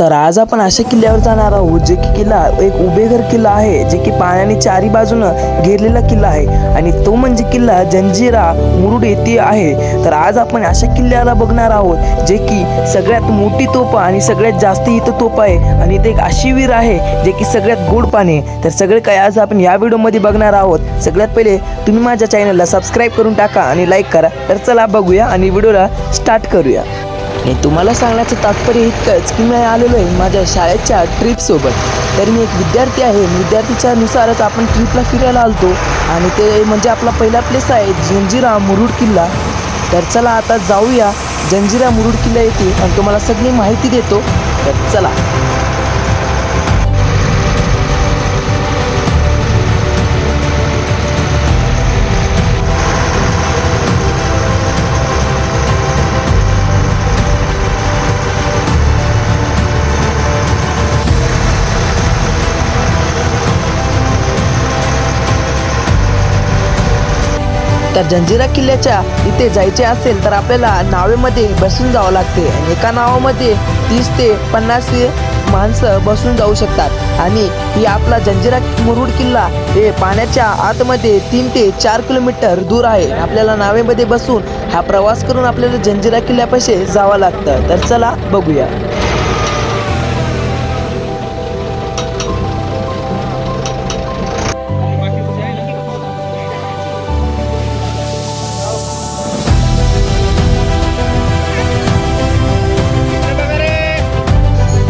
तर आज आपण अशा किल्ल्यावर जाणार आहोत जे की किल्ला एक उभेघर किल्ला आहे जे की पाण्याने चारी बाजूनं घेरलेला किल्ला आहे. आणि तो म्हणजे किल्ला जंजिरा मुरुड येथे आहे. तर आज आपण अशा किल्ल्याला बघणार आहोत जे की सगळ्यात मोठी तोप आणि सगळ्यात जास्त इथं तोप आहे. आणि इथे एक अशी वीर आहे जे की सगळ्यात गोड पाणी आहे. तर सगळे काय आज आपण या व्हिडिओमध्ये बघणार आहोत. सगळ्यात पहिले तुम्ही माझ्या चॅनलला सबस्क्राईब करून टाका आणि लाईक करा. तर चला बघूया आणि व्हिडिओला स्टार्ट करूया. आणि तुम्हाला सांगण्याचं तात्पर्य इतकंच की मी आलेलो आहे माझ्या शाळेच्या ट्रिपसोबत तर मी एक विद्यार्थी आहे. विद्यार्थीच्या नुसारच आपण ट्रिपला फिरायला आलतो. आणि ते म्हणजे आपला पहिला प्लेस आहे जंजिरा मुरुड किल्ला. तर चला आता जाऊया जंजिरा मुरुड किल्ला येथे. आणि तुम्हाला सगळी माहिती देतो. तर चला. तर जंजिरा किल्ल्याच्या इथे जायचे असेल तर आपल्याला नावेमध्ये बसून जावं लागते. आणि एका नावामध्ये तीस ते पन्नास माणसं बसून जाऊ शकतात. आणि ही आपला जंजिरा मुरुड किल्ला हे पाण्याच्या आतमध्ये तीन ते चार किलोमीटर दूर आहे. आपल्याला नावेमध्ये बसून हा प्रवास करून आपल्याला जंजिरा किल्ल्यापाशी जावं लागतं. तर चला बघूया.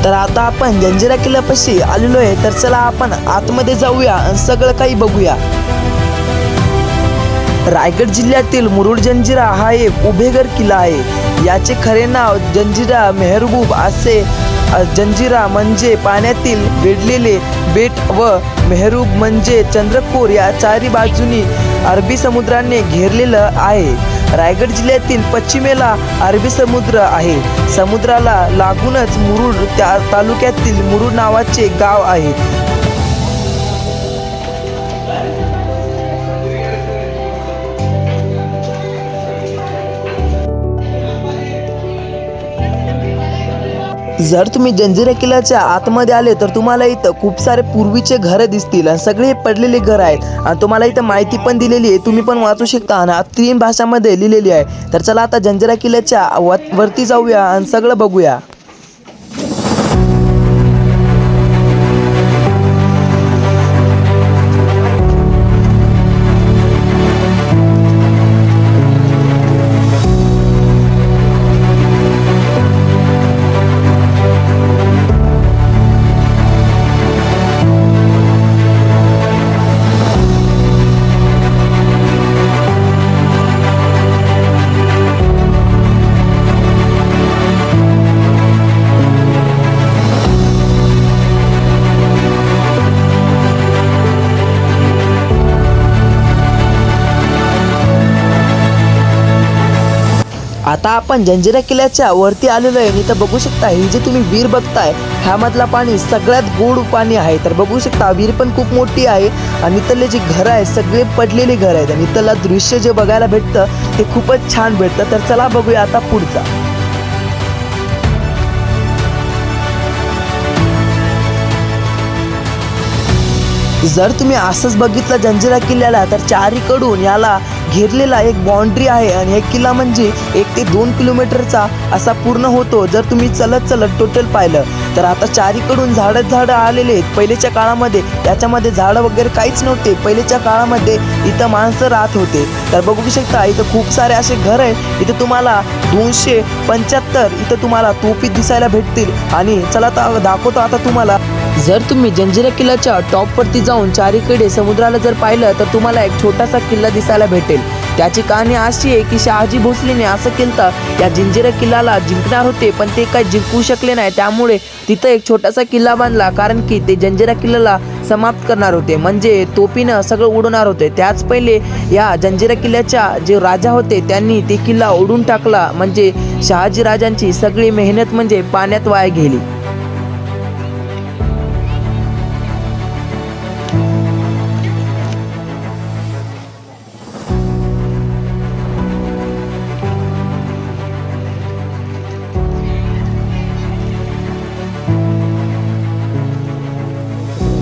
तर आता आपण जंजिरा किल्ल्यापाशी आलेलो आहे. तर चला आपण आतमध्ये जाऊया आणि सगळं काही बघूया. रायगड जिल्ह्यातील मुरुड जंजिरा हा एक उभेगर किल्ला आहे. याचे खरे नाव जंजिरा मेहरबूब असे जंजिरा म्हणजे पाण्यातील वेढलेले बेट व मेहरूब म्हणजे चंद्रकोर या चारी बाजूनी अरबी समुद्राने घेरलेलं आहे. रायगड जिल्ह्यातील पश्चिमेला अरबी समुद्र आहे. समुद्राला लागूनच मुरुड त्या तालुक्यातील मुरुड नावाचे गाव आहे. जर तुम्ही जंजिरा किल्ल्याच्या आतमध्ये आले तर तुम्हाला इथं खूप सारे पूर्वीचे घरं दिसतील आणि सगळे पडलेले घर आहेत. आणि तुम्हाला इथं माहिती पण दिलेली आहे तुम्ही पण वाचू शकता आणि तीन भाषामध्ये लिहिलेली आहे. तर चला आता जंजिरा किल्ल्याच्या व- वरती जाऊया आणि सगळं बघूया. आता आपण जंजिरा किल्ल्याच्या वरती आलेलो आहे. इथं बघू शकता ही जे तुम्ही वीर बघताय ह्यामधला पाणी सगळ्यात गोड पाणी आहे. तर बघू शकता विहीर पण खूप मोठी आहे आणि इथले जे घरं आहेत सगळे पडलेले घर आहेत. आणि इथलं दृश्य जे बघायला भेटतं ते खूपच छान भेटतं. तर चला बघूया आता पुढचा. जर तुम्ही असंच बघितलं जंजिरा किल्ल्याला तर चारीकडून याला घेरलेला एक बाउंड्री आहे आणि एक किल्ला म्हणजे एक ते दोन किलोमीटरचा असा पूर्ण होतो जर तुम्ही चलत चलत टोटल पाहिलं. तर आता चारीकडून झाडं झाडं आलेले आहेत. पहिलेच्या काळामध्ये त्याच्यामध्ये झाडं वगैरे काहीच नव्हते. पहिलेच्या काळामध्ये इथं माणसं राहत होते. तर बघू शकता इथं खूप सारे असे घर आहेत. इथं तुम्हाला दोनशे पंच्याहत्तर इथं तुम्हाला तोपी दिसायला भेटतील. आणि चला आता दाखवतो आता तुम्हाला जर तुम्ही जंजिरा किल्ल्याच्या टॉपवरती जाऊन चारीकडे समुद्राला जर पाहिलं तर तुम्हाला एक छोटासा किल्ला दिसायला भेटेल. त्याची कहाणी अशी आहे की शहाजी भोसलेने असं केलं या जंजिरा किल्ल्याला जिंकणार होते पण ते काही जिंकू शकले नाही. त्यामुळे तिथं एक छोटासा किल्ला बांधला कारण की ते जंजिरा किल्ल्याला समाप्त करणार होते. म्हणजे तोपीनं सगळं उडवणार होते. त्याच पहिले या जंजिरा किल्ल्याच्या जे राजा होते त्यांनी ते किल्ला उडून टाकला. म्हणजे शहाजी राजांची सगळी मेहनत म्हणजे पाण्यात वाया गेली.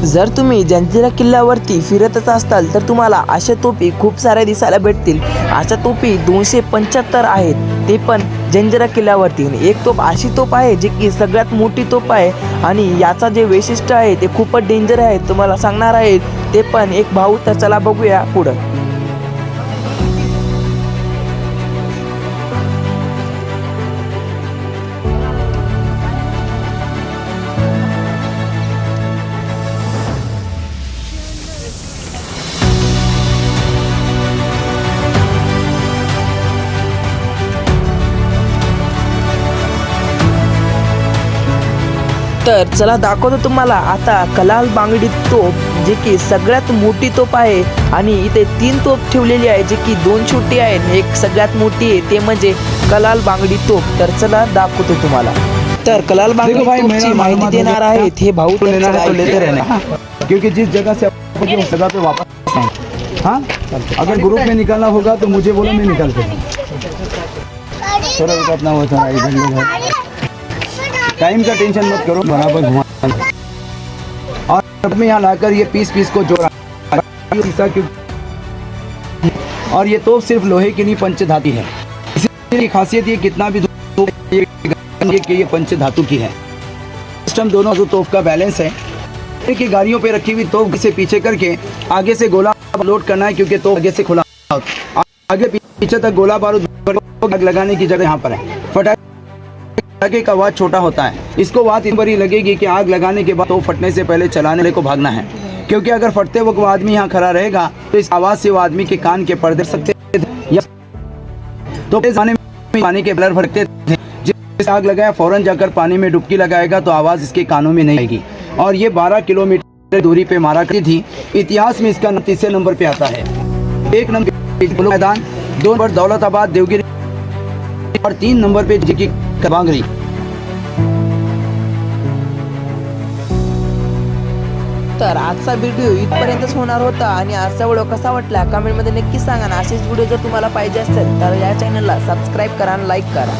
जर तुम्ही जंजिरा किल्ल्यावरती फिरतच असाल तर तुम्हाला अशा तोफी खूप साऱ्या दिसायला भेटतील. अशा तोफी दोनशे पंच्याहत्तर आहेत. ते पण जंजिरा किल्ल्यावरती. एक तोप अशी तोप आहे जी की सगळ्यात मोठी तोप आहे. आणि याचा जे वैशिष्ट्य आहे ते खूपच डेंजर आहे. तुम्हाला सांगणार आहे ते पण एक भाऊ तर चला बघूया पुढं. तर चला दाखवतो तुम्हाला. आता कलाल बांगडी तोप जी की सगळ्यात मोठी तोप आहे. आणि इथे तीन तोप ठेवलेली आहे जी की दोन छोटी आहे एक सगळ्यात मोठी आहे ते म्हणजे कलाल बांगडी तोप तर चला दाखवतो तुम्हाला. तर कलाल बांगडी देखो भाई, तोपची मेरा माहिती देणार है आहेत हे भाऊ है क्योंकि जिस जगह से आप गए, उस जगह पे वापस आए हाँ अगर ग्रुप में निकलना होगा तो मुझे बोलो मैं निकल अपना लोग हैं। टाइम का टेंशन मत करो। बराबर और अब में यहाँ लाकर ये पीस पीस को जोड़ा। और ये तो सिर्फ़ लोहे की नहीं पंच धातु है इसकी खासियत ये कितना भी कि ये पंच धातु की है। सिस्टम दोनों जो तोफ का बैलेंस है की गाड़ियों पे रखी हुई तोफ से पीछे करके आगे से गोला लोड करना है, क्योंकि तोफ आगे से खुला आगे पीछे तक गोला बारूद लगाने की जगह यहाँ पर है। फटाके का वाद छोटा होता है। इसको वाद इन बड़ी लगेगी कि आग लगाने के बाद तो फटने से पहले चलाने को भागना है। क्योंकि अगर फटते वक्त वो आदमी यहाँ खड़ा रहेगा तो इस आवाज़ से वो आदमी के कान के पर्दे सकते तो पानी के ब्लर भरते जिस आग लगाया, फ़ौरन जाकर पानी में डुबकी लगाएगा तो आवाज़ इसके कानों में नहीं आएगी। और ये 12 किलोमीटर दूरी पे मारा करती थी। इतिहास में इसका तीसरे नंबर पे आता है। एक नंबर मैदान, दो नंबर दौलताबाद, देवगिरी, और तीन नंबर पे जी की बांगरी? तर आजचा व्हिडिओ इथपर्यंतच होणार होता आणि आजचा व्हिडिओ कसा वाटला कमेंटमध्ये नक्की सांगा ना असेच व्हिडिओ जर तुम्हाला पाहिजे असेल तर या चॅनलला सबस्क्राईब करा आणि लाईक करा.